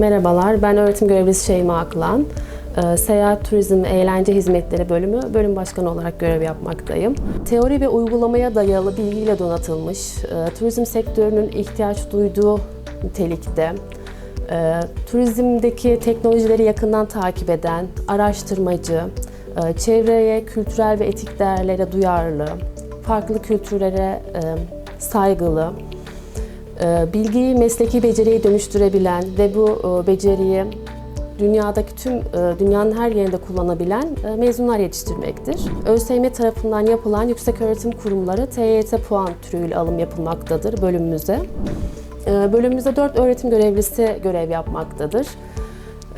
Merhabalar, ben öğretim görevlisi Şeyma Aklan. Ee, Seyahat, Turizm Eğlence Hizmetleri Bölümü bölüm başkanı olarak görev yapmaktayım. Teori ve uygulamaya dayalı bilgiyle donatılmış, e, turizm sektörünün ihtiyaç duyduğu nitelikte, e, turizmdeki teknolojileri yakından takip eden, araştırmacı, e, çevreye, kültürel ve etik değerlere duyarlı, farklı kültürlere saygılı, bilgiyi mesleki beceriye dönüştürebilen ve bu e, beceriyi dünyadaki tüm e, dünyanın her yerinde kullanabilen e, mezunlar yetiştirmektir. ÖSYM tarafından yapılan yükseköğretim kurumları TYT puan türüyle alım yapılmaktadır bölümümüze. E, Bölümümüzde 4 öğretim görevlisi görev yapmaktadır.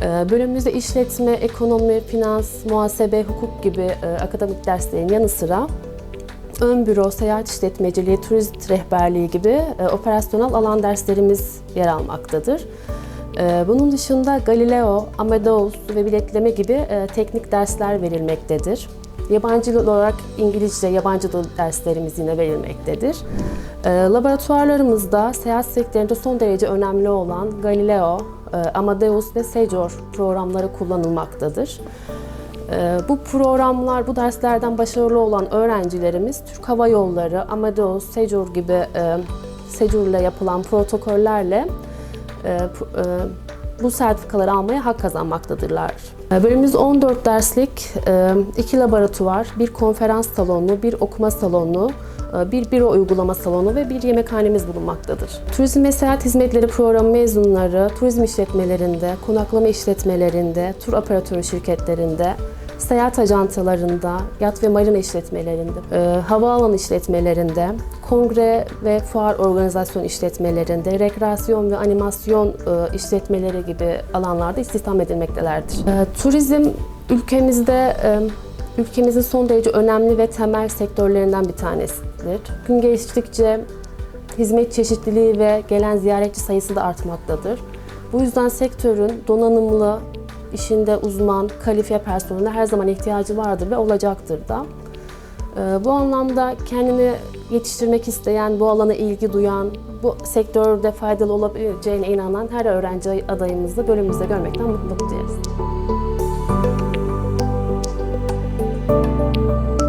E, Bölümümüzde işletme, ekonomi, finans, muhasebe, hukuk gibi e, akademik derslerin yanı sıra ön büro, seyahat işletmeciliği, turist rehberliği gibi e, operasyonel alan derslerimiz yer almaktadır. E, bunun dışında Galileo, Amadeus ve biletleme gibi e, teknik dersler verilmektedir. Yabancı dil olarak İngilizce, yabancı dil derslerimiz yine verilmektedir. E, laboratuvarlarımızda seyahat sektöründe son derece önemli olan Galileo, e, Amadeus ve Sejor programları kullanılmaktadır. Ee, Bu programlar, bu derslerden başarılı olan öğrencilerimiz Türk Hava Yolları, Amadeus, Sejur gibi e, Sejur ile yapılan protokollerle e, e, bu sertifikaları almaya hak kazanmaktadırlar. E, Bölümümüz 14 derslik, e, iki laboratuvar, bir konferans salonu, bir okuma salonu, bir büro uygulama salonu ve bir yemekhanemiz bulunmaktadır. Turizm ve Seyahat Hizmetleri Programı mezunları turizm işletmelerinde, konaklama işletmelerinde, tur operatörü şirketlerinde, seyahat ajantalarında, yat ve marina işletmelerinde, e, havaalanı işletmelerinde, kongre ve fuar organizasyon işletmelerinde, rekreasyon ve animasyon e, işletmeleri gibi alanlarda istihdam edilmektelerdir. E, turizm ülkemizde e, ülkemizin son derece önemli ve temel sektörlerinden bir tanesidir. Gün geçtikçe hizmet çeşitliliği ve gelen ziyaretçi sayısı da artmaktadır. Bu yüzden sektörün donanımlı, işinde uzman, kalifiye personele her zaman ihtiyacı vardır ve olacaktır da. Ee, Bu anlamda kendini yetiştirmek isteyen, bu alana ilgi duyan, bu sektörde faydalı olabileceğine inanan her öğrenci adayımızı bölümümüzde görmekten mutluluk duyarız. Bye.